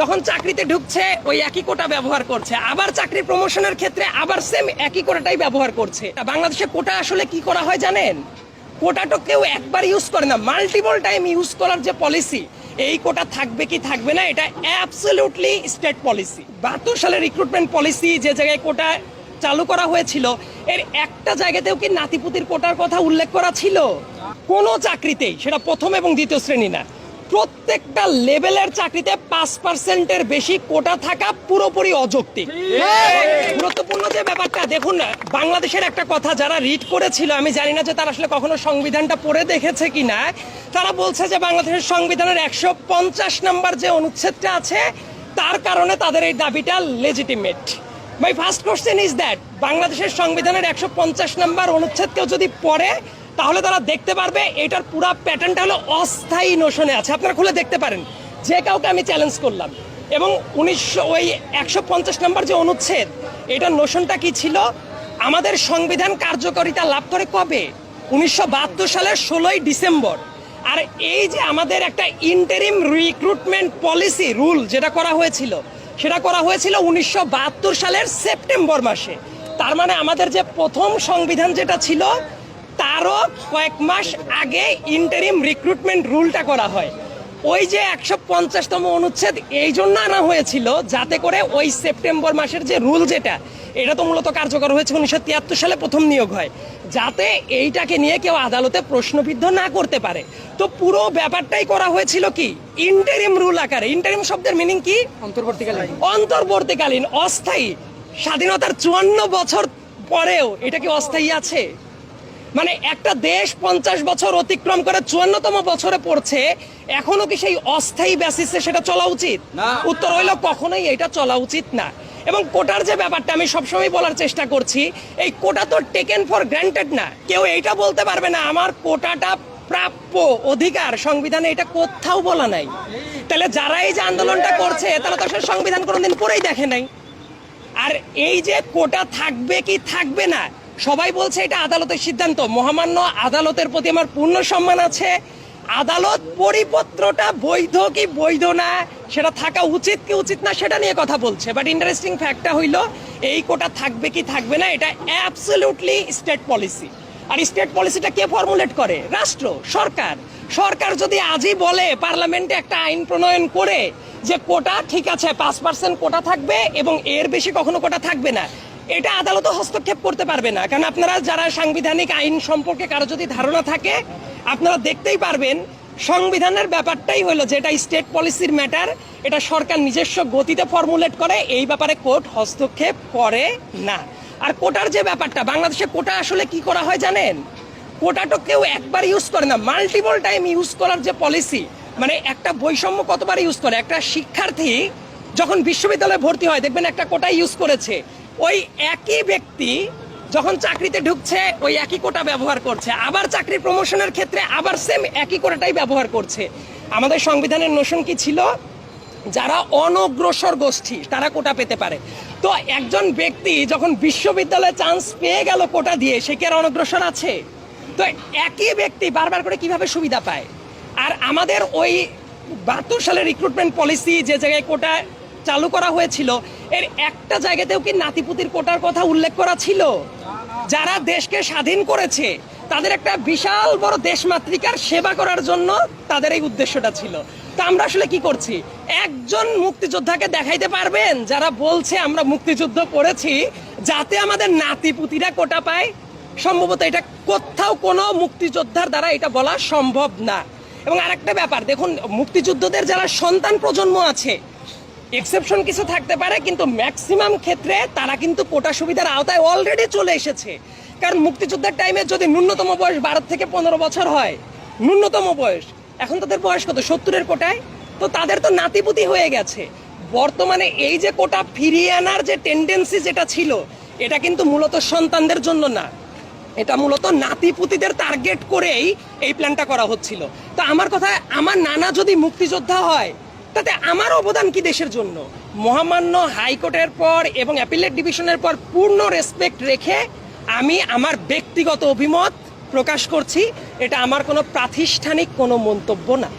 যখন চাকরিতে ঢুকছে, ওই একই কোটা ব্যবহার করছে। আবার চাকরি প্রমোশনের ক্ষেত্রে আবার সেম একই কোটাটাই ব্যবহার করছে। বাংলাদেশে কোটা আসলে কি করা হয় জানেন? কোটাটা কেউ একবার ইউজ করে না। মাল্টিপল টাইম ইউজ করার যে পলিসি এই কোটা থাকবে কি থাকবে না, এটা অ্যাবসলিউটলি স্টেট পলিসি বাহাত্তর সালের রিক্রুটমেন্ট পলিসি যে জায়গায় কোটা চালু করা হয়েছিল, এর একটা জায়গাতেও কি নাতিপুতির কোটার কথা উল্লেখ করা ছিল? কোনো চাকরিতেই, সেটা প্রথম এবং দ্বিতীয় শ্রেণি না। প্রত্যেকটা লেভেলের চাকরিতে পাঁচ পার্সেন্টের বেশি কোটা থাকা পুরোপুরি অযৌক্তিক। গুরুত্বপূর্ণ যে ব্যাপারটা দেখুন না, বাংলাদেশের একটা কথা যারা রিড করেছিল আমি জানি না যে তারা আসলে কখনো সংবিধানটা পড়ে দেখেছে কিনা তারা বলছে যে বাংলাদেশের সংবিধানের একশো পঞ্চাশ নম্বর যে অনুচ্ছেদটা আছে তার কারণে তাদের এই দাবিটা legitimate my first question is that বাংলাদেশের সংবিধানের একশো পঞ্চাশ নম্বর অনুচ্ছেদ কেউ যদি পড়ে তাহলে তারা দেখতে পারবে, এটার পুরো প্যাটার্নটা হলো অস্থায়ী নোশনে আছে। আপনারা খুলে দেখতে পারেন। যে কাউকে আমি চ্যালেঞ্জ করলাম। এবং উনিশশো, ওই একশো পঞ্চাশ নম্বর যে অনুচ্ছেদ, এটার নোশনটা কি ছিল? আমাদের সংবিধান কার্যকারিতা লাভ করে কবে? উনিশশো বাহাত্তর সালের ষোলোই ডিসেম্বর। আর এই যে আমাদের একটা ইন্টারিম রিক্রুটমেন্ট পলিসি রুল যেটা করা হয়েছিল, সেটা করা হয়েছিল উনিশশো বাহাত্তর সালের সেপ্টেম্বর মাসে। তার মানে আমাদের যে প্রথম সংবিধান যেটা ছিল তারও কয়েক মাস আগে ইন্টারিম রিক্রুটমেন্ট রুলটা করা হয়। ওই যে একশো পঞ্চাশতম অনুচ্ছেদ এই জন্য আনা হয়েছিল যাতে করে ওই সেপ্টেম্বর মাসের যে রুল যেটা এটা তো মূলত কার্যকর হয়েছে উনিশশো তিয়াত্তর সালে প্রথম নিয়োগ হয়। যাতে এইটাকে নিয়ে কেউ আদালতে প্রশ্নবিদ্ধ না করতে পারে। তো পুরো ব্যাপারটাই করা হয়েছিল কি? ইন্টারিম রুল আকারে। ইন্টারিম শব্দের মিনিং কি? অন্তর্বর্তীকালীন। অন্তর্বর্তীকালীন অস্থায়ী। স্বাধীনতার চুয়ান্ন বছর পরেও এটা কি অস্থায়ী আছে? মানে একটা দেশ পঞ্চাশ বছর অতিক্রম করে চুয়ান্নতম বছরে পড়ছে এখনও কি সেই অস্থায়ী বেসিসে সেটা চলা উচিত? উত্তর হইল কখনোই এটা চলা উচিত না। এবং কোটার যে ব্যাপারটা আমি সবসময় বলার চেষ্টা করছি এই কোটা তো টেকেন ফর গ্রান্টেড না। কেউ এইটা বলতে পারবে না আমার কোটাটা প্রাপ্য অধিকার। সংবিধানে এটা কোথাও বলা নাই। তাহলে যারা এই যে আন্দোলনটা করছে তারা তো আসলে সংবিধান কোনোদিন পড়েই দেখে নাই। আর এই যে কোটা থাকবে কি থাকবে না সবাই বলছে এটা আদালতের সিদ্ধান্ত। মহামান্য আদালতের প্রতি আমার পূর্ণ সম্মান আছে। আদালত পরিপত্রটা বৈধ কি বৈধ না, সেটা থাকা উচিত কি উচিত না, সেটা নিয়ে কথা বলছে। বাট ইন্টারেস্টিং ফ্যাক্টটা হইল, এই কোটা থাকবে কি থাকবে না, এটা অ্যাবসলিউটলি স্টেট পলিসি আর স্টেট পলিসিটা কে ফর্মুলেট করে? রাষ্ট্র, সরকার। সরকার যদি আজই বলে পার্লামেন্টে একটা আইন প্রণয়ন করে যে কোটা ঠিক আছে, পাঁচ পার্সেন্ট কোটা থাকবে এবং এর বেশি কখনো কোটা থাকবে না এটা আদালত হস্তক্ষেপ করতে পারবে না। কারণ আপনারা যারা সাংবিধানিক আইন সম্পর্কে কারও যদি ধারণা থাকে, আপনারা দেখতেই পারবেন সংবিধানের ব্যাপারটাই হলো যে এটা স্টেট পলিসির ম্যাটার, এটা সরকার নিজস্ব গতিতে ফর্মুলেট করে, এই ব্যাপারে কোর্ট হস্তক্ষেপ করে না। আর কোটার যে ব্যাপারটা, বাংলাদেশে কোটা আসলে কি করা হয় জানেন? কোটাটা কেউ একবার ইউজ করে না। মাল্টিপল টাইম ইউজ করার যে পলিসি মানে একটা বৈষম্য কতবার ইউজ করে? একটা শিক্ষার্থী যখন বিশ্ববিদ্যালয়ে ভর্তি হয়, দেখবেন একটা কোটা ইউজ করেছে। ওই একই ব্যক্তি যখন চাকরিতে ঢুকছে, ওই একই কোটা ব্যবহার করছে। আবার চাকরি প্রমোশনের ক্ষেত্রে আবার সেম একই কোটাটাই ব্যবহার করছে। আমাদের সংবিধানের নোশন কি ছিল? যারা অনগ্রসর গোষ্ঠী, তারা কোটা পেতে পারে। তো একজন ব্যক্তি যখন বিশ্ববিদ্যালয়ে চান্স পেয়ে গেল কোটা দিয়ে, সে কি আর অনগ্রসর আছে? তো একই ব্যক্তি বারবার করে কীভাবে সুবিধা পায়? আর আমাদের ওই বাহাত্তর সালের রিক্রুটমেন্ট পলিসি যে জায়গায় কোটা চালু করা হয়েছিল, এর একটা জায়গাতেও কি নাতিপুতির কোটার কথা উল্লেখ করা ছিল? যারা দেশকে স্বাধীন করেছে, তাদের একটা বিশাল বড় দেশমাতৃকার সেবা করার জন্য তাদের এই উদ্দেশ্যটা ছিল। তা আমরা আসলে কি করছি? একজন মুক্তিযোদ্ধাকে দেখাইতে পারবেন? যারা বলছে, আমরা মুক্তিযুদ্ধ করেছি যাতে আমাদের নাতিপুতিরা কোটা পায়। সম্ভবত এটা কোথাও কোনো মুক্তিযোদ্ধার দ্বারা এটা বলা সম্ভব না। এবং আরেকটা ব্যাপার, দেখুন, মুক্তিযুদ্ধদের যারা সন্তান প্রজন্ম আছে এক্সেপশন কিছু থাকতে পারে, কিন্তু ম্যাক্সিমাম ক্ষেত্রে তারা কিন্তু কোটা সুবিধার আওতায় অলরেডি চলে এসেছে। কারণ মুক্তিযুদ্ধের টাইমে যদি ন্যূনতম বয়স বারো থেকে পনেরো বছর হয়, ন্যূনতম বয়স, এখন তাদের বয়স কত? সত্তরের কোটায়? তো তাদের তো নাতিপুতি হয়ে গেছে। বর্তমানে এই যে কোটা ফিরিয়ে আনার যে টেন্ডেন্সি যেটা ছিল, এটা কিন্তু মূলত সন্তানদের জন্য না। এটা মূলত নাতিপুতিদের টার্গেট করেই এই প্ল্যানটা করা হচ্ছিল। তো আমার কথা আমার নানা যদি মুক্তিযোদ্ধা হয় তাতে আমার অবদান কি দেশের জন্য? মহামান্য হাইকোর্টের পর এবং অ্যাপিলেট ডিভিশনের পর পূর্ণ রেসপেক্ট রেখে আমি আমার ব্যক্তিগত অভিমত প্রকাশ করছি। এটা আমার কোনো প্রাতিষ্ঠানিক কোনো মন্তব্য না।